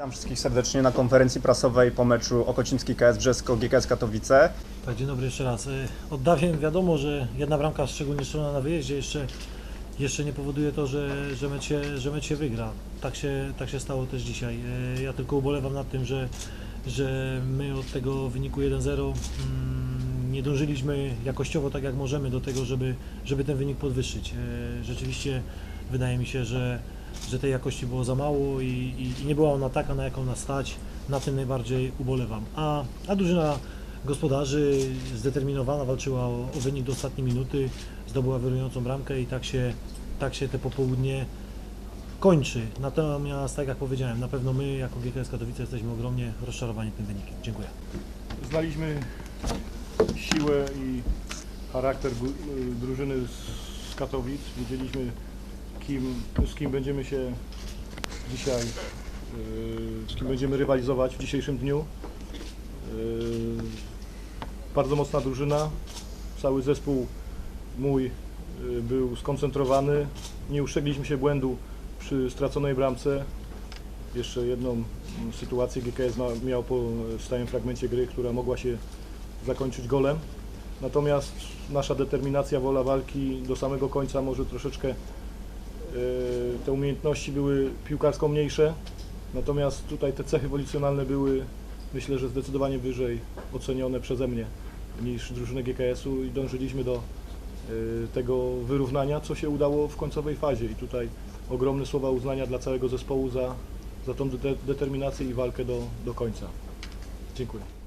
Witam wszystkich serdecznie na konferencji prasowej po meczu Okociński KS Brzesko GKS Katowice. Tak, dzień dobry jeszcze raz. Y, Od dawien wiadomo, że jedna bramka, szczególnie strzelona na wyjeździe, jeszcze, jeszcze nie powoduje to, że, że, mecz się, że mecz wygra. Tak się, tak się stało też dzisiaj. Y, Ja tylko ubolewam nad tym, że, że my od tego wyniku 1-0 mm, nie dążyliśmy jakościowo tak jak możemy do tego, żeby, żeby ten wynik podwyższyć. Y, Rzeczywiście wydaje mi się, że, że tej jakości było za mało i, i, i nie była ona taka, na jaką nas stać. Na tym najbardziej ubolewam. A, a drużyna gospodarzy zdeterminowana walczyła o, o wynik do ostatniej minuty, zdobyła wyrującą bramkę i tak się, tak się te popołudnie kończy. Natomiast, tak jak powiedziałem, na pewno my jako GKS Katowice jesteśmy ogromnie rozczarowani tym wynikiem. Dziękuję. Znaliśmy siłę i charakter drużyny z Katowic. Wiedzieliśmy, kim, z kim będziemy się dzisiaj, y, z kim będziemy rywalizować w dzisiejszym dniu. Y, Bardzo mocna drużyna. Cały zespół mój y, był skoncentrowany. Nie uszczegliśmy się błędu przy straconej bramce. Jeszcze jedną mm, sytuację GKS miał po stałym fragmencie gry, która mogła się zakończyć golem. Natomiast nasza determinacja, wola walki do samego końca może troszeczkę te umiejętności były piłkarsko mniejsze. Natomiast tutaj te cechy wolicjonalne były myślę, że zdecydowanie wyżej ocenione przeze mnie niż drużynę GKS-u i dążyliśmy do e, tego wyrównania, co się udało w końcowej fazie. I tutaj ogromne słowa uznania dla całego zespołu za, za tą de- determinację i walkę do, do końca. Dziękuję.